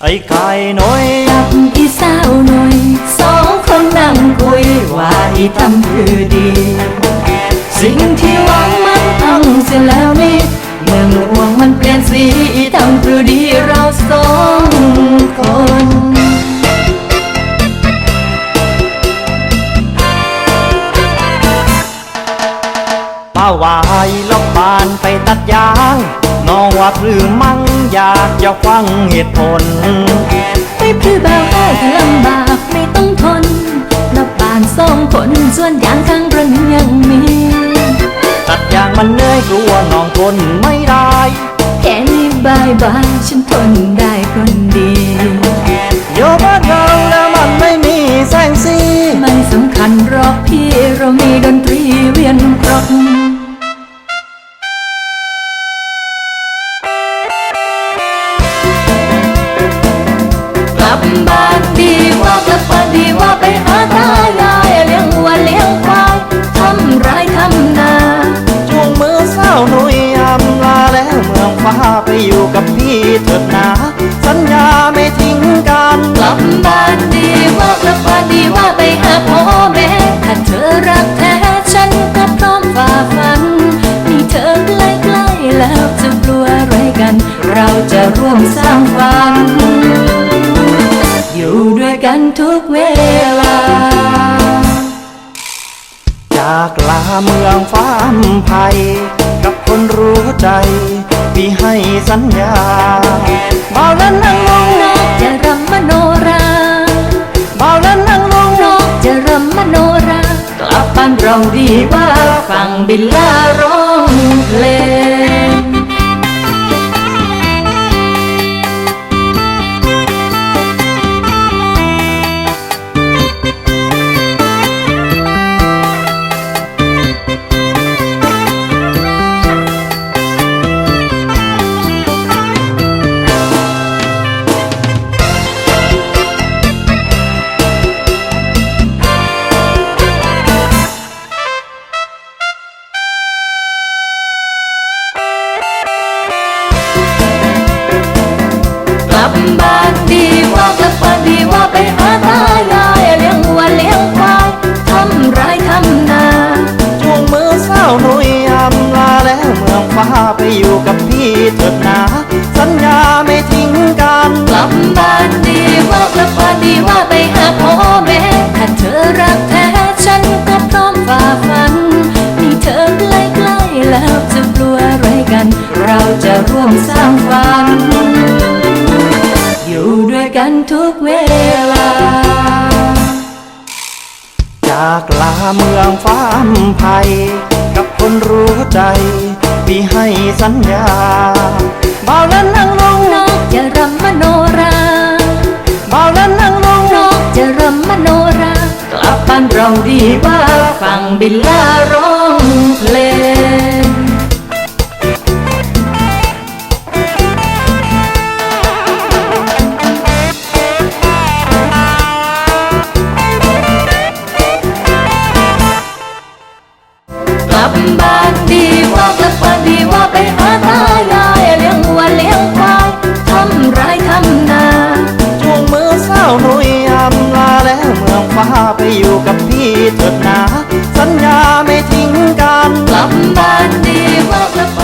หน่อยกับอีสาวหน่อยสองคนนั่งคุยว่าอีทำคือดี สิ่งที่หวังมันพังเสียแล้วนี่เมืองหลวงมันเปลี่ยนสีอีทำคือดีเราสองคนป้าวายลบบานไปตัดยาง น้องว่าหรือมั่งอยากจะฟังเหตุผลไม่พรือบ่าวได้ถ้าลำบากไม่ต้องทนนับบานสองคนส่วนอย่างข้างบนยังมี ตัดยางมันเหนื่อยกลัวน้องทนไม่ได้ แค่นี้บายบายฉันทนได้คนเดียวโยบ้ ดีกว่ากลันดีว่าไปหาตายายเลี้ยงวัวเลี้ยงควายทำไรทำนาจูงมือเศร้าหนุ่ยอำลาแล้วเมืองฟ้าไปอยู่กับพี่เถิดนา สัญญาไม่ทิ้งกันกลับบ้านดีว่ากลับบ้านดีว่าไปหาพ่อแม่ถ้าเธอรักแท้ฉันก็พร้อมฝ่าฟันมีเธอใกล้ๆแล้วจะกลัวอะไรกัน เราจะร่วมสร้างฝัน กันทุกเวลา จากลาเมืองฟ้ามไพยกับคนรู้ใจพี่ให้สัญญาบ่าวนั้นนั่งลงนอกจะรำมโนราบ่าวนั้นนั่งลงนอกจะรำมโนรา กลับบ้านเราดีกว่าฟังบิลลาร้อง กลับบ้านดีว่ากลับบ้านดีว่าไปหาตายายเลี้ยงวัวเลี้ยงควายทำไรทำนาจูงมือเศร้าหนุ่ยอำลาแล้วเมืองฟ้าไปอยู่กับพี่เถิดนา สัญญาไม่ทิ้งกันกลับบ้านดีว่ากลับบ้านดีว่าไปหาพ่อแม่ถ้าเธอรักแท้ กันทุกเวลา จากลาเมืองฟ้ามไพยกับคนรู้ใจพี่ให้สัญญาบ่าวนั้นนั่งลงนอกจะรำมโนราบ่าวนั้นนั่งลงนอกจะรำมโนรา กลับบ้านเราดีกว่าฟังบิลลาร้องเพลง ไปอยู่กับพี่เถิดนะ สัญญาไม่ทิ้งกัน กลับบ้านดีกว่าจะไป